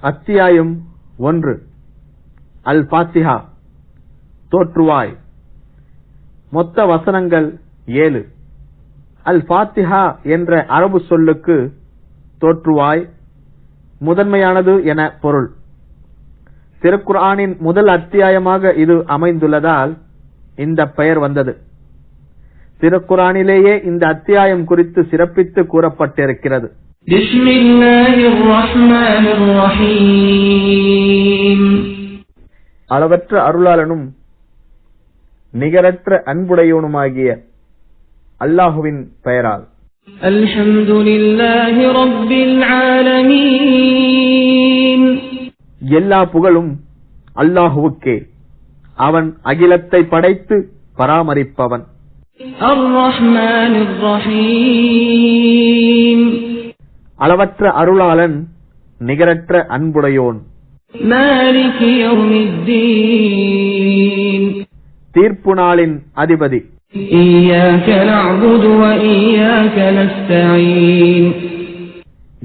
அத்தியாயம் ஒன்று. அல் பாத்திஹா தோற்றுவாய். மொத்த வசனங்கள் ஏழு. அல் பாத்திஹா என்ற அரபு சொல்லுக்கு தோற்றுவாய் முதன்மையானது என பொருள். திருக்குர்ஆனின் முதல் அத்தியாயமாக இது அமைந்துள்ளதால் இந்த பெயர் வந்தது. திருக்குர்ஆனிலேயே இந்த அத்தியாயம் குறித்து சிறப்பித்து கூறப்பட்டிருக்கிறது. بسم الله الرحمن الرحيم அளவற்ற அருளாளனும் நிகரற்ற அன்புடையவனுமாகிய அல்லாஹுவின் பெயரால் الحمد لله رب العالمين எல்லா புகழும் அல்லாஹுவுக்கே அவன் அகிலத்தை படைத்து பராமரிப்பவன் الرحمن الرحيم அளவற்ற அருளாளன் நிகரற்ற அன்புடையோன். தீர்ப்பு நாளின் அதிபதி.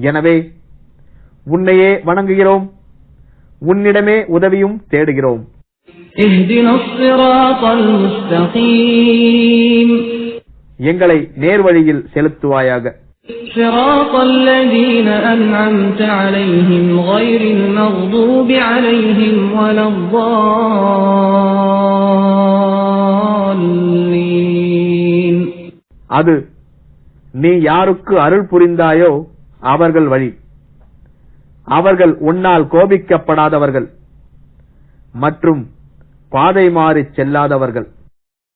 எனவே உன்னையே வணங்குகிறோம். உன்னிடமே உதவியும் தேடுகிறோம். எங்களை நேர்வழியில் செலுத்துவாயாக. صراط الذين أنعمت عليهم غير المغضوب عليهم ولا الضالين அது நீ யாருக்கு அருள் புரிந்தாயோ அவர்கள் வழி அவர்கள் உன்னால் கோபிக்கப்படாதவர்கள் மற்றும் பாதை மாறிச் செல்லாதவர்கள்